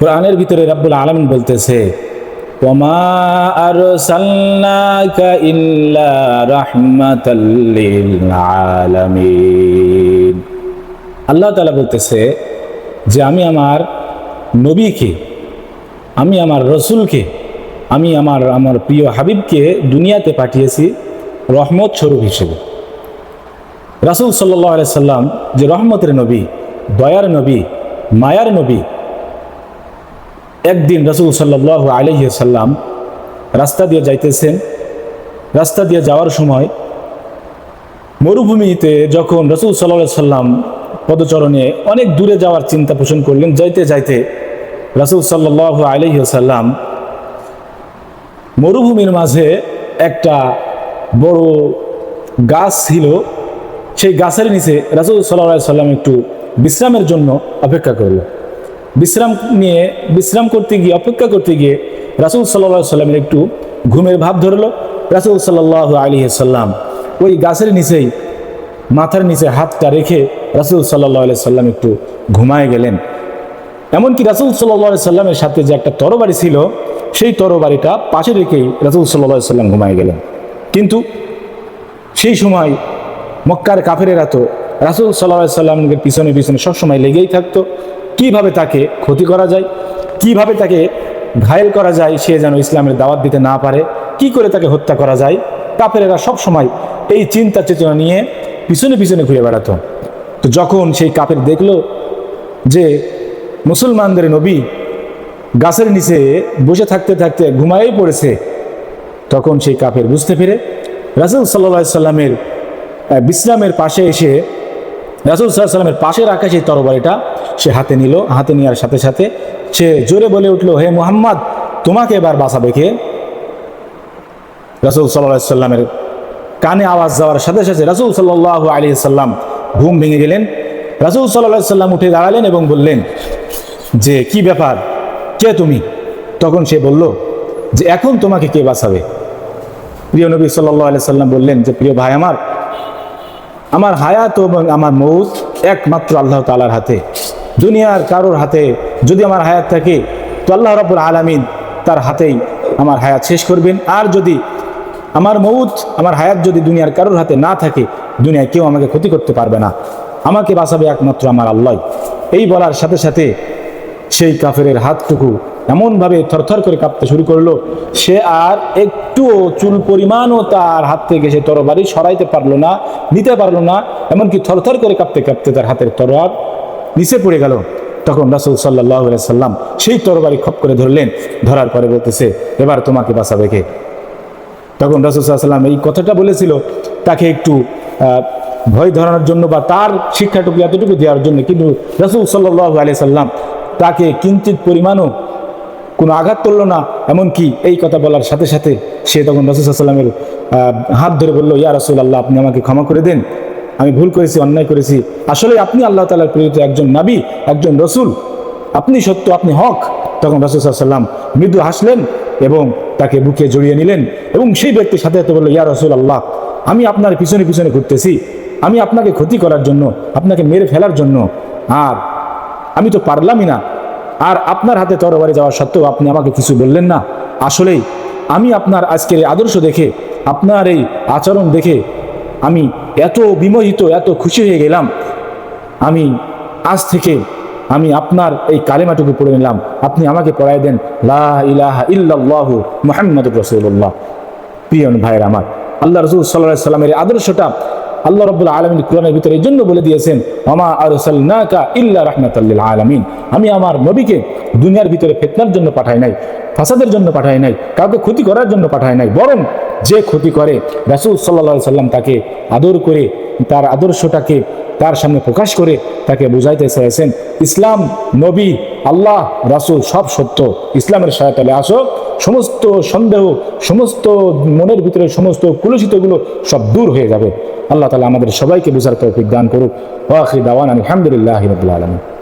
কোরআনের ভিতরে রাব্বুল আলমিন বলতেছে আল্লাহ তালা বলতেছে যে, আমি আমার নবীকে, আমি আমার রসুলকে, আমি আমার আমার প্রিয় হাবিবকে দুনিয়াতে পাঠিয়েছি রহমত স্বরূপ হিসেবে। রাসুল সাল্লাহ সাল্লাম যে রহমতের নবী, দয়ার নবী, মায়ার নবী একদিন রসুল সাল্লাহ সাল্লাম রাস্তা দিয়ে যাইতেছেন। রাস্তা দিয়ে যাওয়ার সময় মরুভূমিতে যখন রসুল সাল্লাহ সাল্লাম পদচরণে অনেক দূরে যাওয়ার চিন্তা পোষণ করলেন, যাইতে যাইতে রসুল সাল্লাহ আলহি সাল্লাম মরুভূমির মাঝে একটা বড় গাছ ছিল। সেই গাছের নিচে রাসুল সাল্লাহ সাল্লাম একটু বিশ্রামের জন্য অপেক্ষা করল বিশ্রাম নিয়ে, বিশ্রাম করতে গিয়ে, অপেক্ষা করতে গিয়ে রাসুল সাল্লাহ সাল্লামের একটু ঘুমের ভাব ধরলো। রাসুল সাল্লাহ আলী সাল্লাম ওই গাছের নিচেই, মাথার নিচে হাতটা রেখে রাসুল সাল্লাহ আলি সাল্লাম একটু ঘুমায় গেলেন। এমনকি রাসুল সাল্লাহ সাল্লামের সাথে যে একটা তরবারি ছিল, সেই তরবারিটা পাশে রেখেই রাসুল সাল্লাহ সাল্লাম ঘুমায় গেলেন। কিন্তু সেই সময় মক্কার কাফেরেরা তো রাসুল সাল্লাহ সাল্লামের পিছনে পিছনে সবসময় লেগেই থাকতো। কীভাবে তাকে ক্ষতি করা যায়, কীভাবে তাকে ঘায়েল করা যায় সে যেন ইসলামের দাওয়াত দিতে না পারে, কি করে তাকে হত্যা করা যায়, কাফেরেরা সবসময় এই চিন্তা চেতনা নিয়ে পিছনে পিছনে ঘুরে বেড়াতো। তো যখন সেই কাপের দেখল যে মুসলমানদের নবী গাছের নিচে বসে থাকতে থাকতে ঘুমায়েই পড়েছে, তখন সেই কাপের বুঝতে পেরে রাসুল সাল্লা সাল্লামের বিশ্রামের পাশে এসে রাসুল সাল্লাহ সাল্লামের পাশে রাখা সেই তরবারিটা সে হাতে নিল, হাতে নেওয়ার সাথে সাথে সে জোরে বলে উঠল, হে মুহাম্মদ, তোমাকে এবার বাঁচাবে কে? রাসুল সাল্লাহ সাল্লামের কানে আওয়াজ যাওয়ার সাথে সাথে রাসুল সাল্লাহ আলী সাল্লাম ঘুম ভেঙে গেলেন। রাসুল সাল্লাহ সাল্লাম উঠে দাঁড়ালেন এবং বললেন, যে কি ব্যাপার? কে তুমি? তখন সে বলল, যে এখন তোমাকে কে বাঁচাবে? প্রিয় নবী সাল্লাহ আলি সাল্লাম বললেন, যে প্রিয় ভাই আমার আমার হায়াত এবং আমার মৌত একমাত্র আল্লাহ তালার হাতে। দুনিয়ার কারোর হাতে যদি আমার হায়াত থাকে, তো আল্লাহ রব্বুল আলমিন তার হাতেই আমার হায়াত শেষ করবেন। আর যদি আমার মৌত আমার হায়াত যদি দুনিয়ার কারোর হাতে না থাকে, দুনিয়ায় কেউ আমাকে ক্ষতি করতে পারবে না। আমাকে বাঁচাবে একমাত্র আমার আল্লাহ। এই বলার সাথে সাথে সেই কাফেরের হাতটুকু এমনভাবে থরথর করে কাঁপতে শুরু করল, সে আর একটুও চুল পরিমাণও তার হাত থেকে সে তরবারি সরাইতে পারল না, নিতে পারল না, এমনকি থরথর করে কাঁপতে কাঁপতে তার হাতের তরোয়ার নিচে পড়ে গেল। তখন রাসুল সাল্লাহ সাল্লাম সেই তরবারি খপ করে ধরলেন। ধরার পরে বলতেছে, এবার তোমাকে বাঁচাবে কে? তখন রাসুল সাল্লাম এই কথাটা বলেছিল, তাকে একটু ভয় ধরানোর জন্য বা তার শিক্ষাটুকু এতটুকু দেওয়ার জন্য। কিন্তু রাসুল সাল্লাহ আলি সাল্লাম তাকে কিঞ্চিত পরিমাণও কোনো আঘাত করল না। এমনকি এই কথা বলার সাথে সাথে সে তখন রসুল সাল্লামের হাত ধরে বলল, ইয়া রসুল আল্লাহ আপনি আমাকে ক্ষমা করে দেন। আমি ভুল করেছি, অন্যায় করেছি। আসলে আপনি আল্লাহ তালার প্রেরিত একজন নাবি, একজন রসুল। আপনি সত্য, আপনি হক। তখন রসুল সাল্লাম মৃদু হাসলেন এবং তাকে বুকে জড়িয়ে নিলেন এবং সেই ব্যক্তির সাথে সাথে বলল, ইয়া রসুল আল্লাহ আমি আপনার পিছনে পিছনে ঘুরতেছি। আমি আপনাকে ক্ষতি করার জন্য, আপনাকে মেরে ফেলার জন্য। আর আমি তো পারলামই না। আর আপনার হাতে তরবারি যাওয়া সত্ত্বেও আপনি আমাকে কিছু বললেন না। আসলেই আমি আপনার আজকের এই আদর্শ দেখে, আপনার এই আচরণ দেখে আমি এত বিমোহিত, এত খুশি হয়ে গেলাম। আমি আজ থেকে আমি আপনার এই কালেমাটুকু পড়ে নিলাম। আপনি আমাকে পড়াই দেন, লা ইলাহা ইল্লাল্লাহু মুহাম্মাদুর রাসূলুল্লাহ। প্রিয় ভাইয়ের আমার, আল্লাহ রসুল সাল্লাহ সাল্লামের আদর্শটা আল্লাহ রব্বুল আলমীর কোরআনের ভিতরে এই জন্য বলে দিয়েছেন আমা আর সাল্লাকা ইল্লা রহমতাল্লিল আলমিন। আমি আমার নবীকে দুনিয়ার ভিতরে ফেতনার জন্য পাঠাই নাই, ফাসাদের জন্য পাঠাই নাই, কাউকে ক্ষতি করার জন্য পাঠাই নাই, বরং যে ক্ষতি করে, রাসুল সাল্লা সাল্লাম তাকে আদর করে, তার আদর্শটাকে তার সামনে প্রকাশ করে, তাকে বুঝাইতে চেয়েছেন ইসলাম, নবী, আল্লাহ, রাসুল সব সত্য। ইসলামের সহায়তালে আসো, সমস্ত সন্দেহ, সমস্ত মনের ভিতরে সমস্ত কুলসিতগুলো সব দূর হয়ে যাবে। আল্লাহ তালা আমাদের সবাইকে বুঝার তৌফিক দান করুক। ওয়াখি দাওয়ান আলহামদুলিল্লাহ রবিল আলমী